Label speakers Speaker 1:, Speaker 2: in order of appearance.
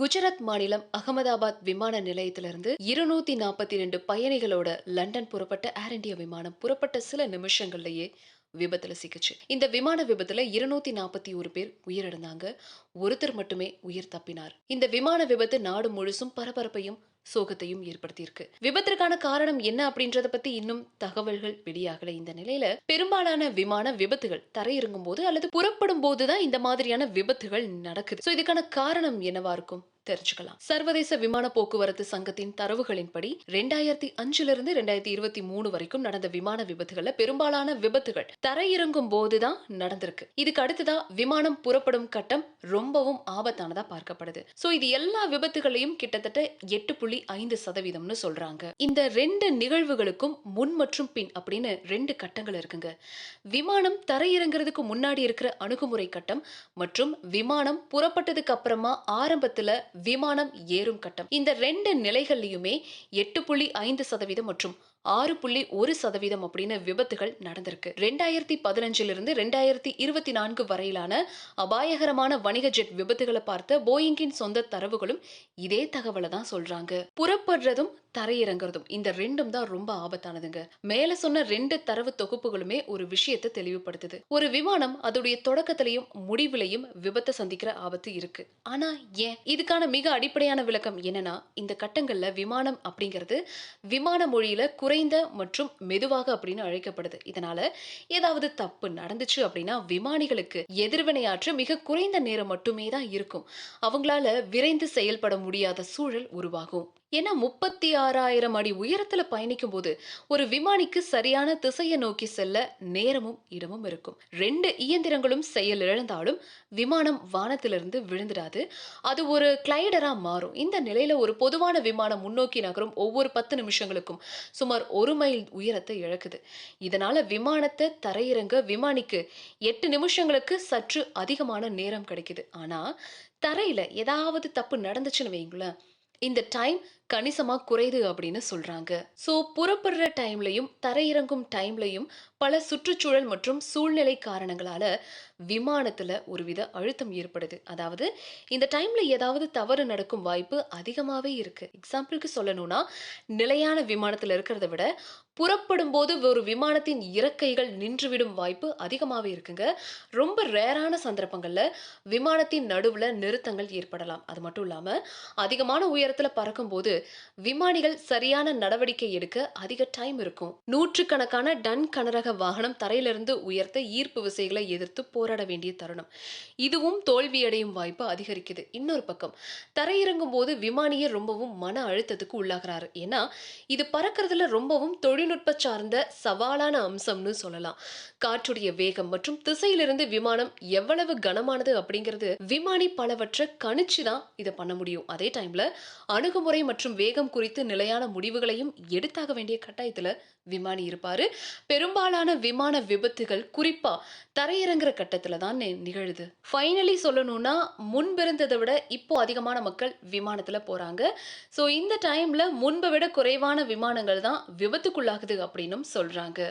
Speaker 1: குஜராத் மாநிலம் அகமதாபாத் விமான நிலையத்திலிருந்து இருநூத்தி நாற்பத்தி ரெண்டு பயணிகளோட லண்டன் புறப்பட்ட ஏர் இந்தியா விமானம் புறப்பட்ட சில நிமிஷங்கள்லயே விபத்துல சிக்கிச்சு. இந்த விமான விபத்துல இருநூத்தி நாற்பத்தி ஒரு பேர் உயிரிழந்தாங்க. ஒருத்தர் மட்டுமே உயிர் தப்பினார். இந்த விமான விபத்து நாடு முழுசும் பரபரப்பையும் சோகத்தையும் ஏற்படுத்தியிருக்கு. விபத்திற்கான காரணம் என்ன அப்படின்றத பத்தி இன்னும் தகவல்கள் வெளியாகல. இந்த நிலையில பெரும்பாலான விமான விபத்துகள் தரையிறங்கும் போது அல்லது புறப்படும் போதுதான் இந்த மாதிரியான விபத்துகள் நடக்குது. சோ இதுக்கான காரணம் என்னவா இருக்கும்? தெரிஞ்சுக்கலாம். சர்வதேச விமான போக்குவரத்து சங்கத்தின் தரவுகளின்படி ரெண்டாயிரத்தி அஞ்சுல இருந்து ரெண்டாயிரத்தி இருபத்தி மூணு வரைக்கும் நடந்த விமான விபத்துகள்ல பெரும்பாலான விபத்துகள் தரையிறங்கும் போதுதான் நடந்திருக்கு. இதுக்கு அடுத்ததா விமானம் புறப்படும் கட்டம் ரொம்பவும் ஆபத்தானதா பார்க்கப்படுது. சோ இது எல்லா விபத்துகளையும் கிட்டத்தட்ட எட்டு புள்ளி ஐந்து சதவீதம்னு சொல்றாங்க. இந்த ரெண்டு நிகழ்வுகளுக்கும் முன் மற்றும் பின் அப்படின்னு ரெண்டு கட்டங்கள் இருக்குங்க. விமானம் தரையிறங்குறதுக்கு முன்னாடி இருக்கிற அணுகுமுறை கட்டம் மற்றும் விமானம் புறப்பட்டதுக்கு அப்புறமா ஆரம்பத்துல விமானம் ஏறும் கட்டம். இந்த ரெண்டு நிலைகள்லயுமே எட்டு புள்ளி ஐந்து சதவீதம் மற்றும் ஆறு புள்ளி ஒரு சதவீதம் அப்படின்னு விபத்துகள் நடந்திருக்கு. ரெண்டாயிரத்தி பதினஞ்சுல இருந்து ரெண்டாயிரத்தி இருபத்தி நான்கு வரையிலான அபாயகரமான வணிக ஜெட் விபத்துகளை பார்த்த போயிங்கின் சொந்த தரவுகளும் இதே தகவலை தான் சொல்றாங்க. புறப்படுறதும் தரையிறங்குறதும் இந்த ரெண்டும் தான் ரொம்ப ஆபத்தானதுங்க. மேல சொன்ன ரெண்டு தரவு தொகுப்புகளுமே ஒரு விஷயத்தை தெளிவுபடுத்துது. ஒரு விமானம் அதோடைய தொடக்கத்திலையும் முடிவிலையும் விபத்தை சந்திக்கிற ஆபத்து இருக்கு. ஆனா ஏன்? இதுக்கான மிக அடிப்படையான விளக்கம் என்னன்னா இந்த கட்டங்கள்ல விமானம் அப்படிங்கிறது விமான மொழியில குறைந்த மற்றும் மெதுவாக அப்படின்னு அழைக்கப்படுது. இதனால ஏதாவது தப்பு நடந்துச்சு அப்படின்னா விமானிகளுக்கு எதிர்வினையாற்ற மிக குறைந்த நேரம் மட்டுமே தான் இருக்கும். அவங்களால விரைந்து செயல்பட முடியாத சூழல் உருவாகும். ஏன்னா முப்பத்தி ஆறாயிரம் அடி உயரத்துல பயணிக்கும் போது ஒரு விமானிக்கு சரியான திசையை நோக்கி செல்ல நேரமும் இடமும் இருக்கும். ரெண்டு இயந்திரங்களும் செயல் இழந்தாலும் விமானம் வானத்திலிருந்து விழுந்துடாது. அது ஒரு கிளைடரா மாறும். இந்த நிலையில ஒரு பொதுவான விமானம் முன்னோக்கி நகரும் ஒவ்வொரு பத்து நிமிஷங்களுக்கும் சுமார் ஒரு மைல் உயரத்தை இழக்குது. இதனால விமானத்தை தரையிறங்க விமானிக்கு எட்டு நிமிஷங்களுக்கு சற்று அதிகமான நேரம் கிடைக்குது. ஆனா தரையில ஏதாவது தப்பு நடந்துச்சுன்னு வைங்களேன் இந்த டைம் கணிசமாக குறையுது அப்படின்னு சொல்றாங்க. ஸோ புறப்படுற டைம்லயும் தரையிறங்கும் டைம்லையும் பல சுற்றுச்சூழல் மற்றும் சூழ்நிலை காரணங்களால விமானத்துல ஒருவித அழுத்தம் ஏற்படுது. அதாவது இந்த டைம்ல ஏதாவது தவறு நடக்கும் வாய்ப்பு அதிகமாகவே இருக்கு. எக்ஸாம்பிளுக்கு சொல்லணும்னா நிலையான விமானத்தில் இருக்கிறத விட புறப்படும் போது ஒரு விமானத்தின் இறக்கைகள் நின்றுவிடும் வாய்ப்பு அதிகமாகவே இருக்குங்க. ரொம்ப ரேரான சந்தர்ப்பங்களில் விமானத்தின் நடுவில் நிறுத்தங்கள் ஏற்படலாம். அது மட்டும் இல்லாமல் அதிகமான உயர் நேரத்துல பறக்கும்போது விமானிகள் சரியான நடவடிக்கை எடுக்க அதிக டைம் இருக்கும். நூற்றுக்கணக்கான டன் கனரக வாகனம் தரையிலிருந்து உயர்த்த ஈர்ப்பு விசைகளை எதிர்த்து போராட வேண்டிய தருணம். இதுவும் தோல்வியடையும் வாய்ப்பு அதிகரிக்குது. இன்னொரு பக்கம் தரையிறங்கும் போது விமானியர் ரொம்பவும் மன அழுத்தத்துக்கு உள்ளாகிறாரு. ஏன்னா இது பறக்கிறதுல ரொம்பவும் தொழில்நுட்ப சார்ந்த சவாலான அம்சம்னு சொல்லலாம். காற்றுடைய வேகம் மற்றும் திசையிலிருந்து விமானம் எவ்வளவு கனமானது அப்படிங்கிறது விமானி பலவற்றை கணிச்சு தான் இதை பண்ண முடியும். அதே டைம்ல அணுகுமுறை மற்றும் வேகம் குறித்து நிலையான முடிவுகளையும் எடுத்தாக வேண்டிய கட்டாயத்தில் விமானி இருப்பாரு. பெரும்பாலான விமான விபத்துகள் குறிப்பா தரையிறங்குற கட்டத்துல தான் நிகழுது. ஃபைனலி சொல்லணும்னா முன்பிருந்ததை விட இப்போ அதிகமான மக்கள் விமானத்துல போறாங்க. ஸோ இந்த டைம்ல முன்பை விட குறைவான விமானங்கள் தான் விபத்துக்குள்ளாகுது அப்படின்னும் சொல்றாங்க.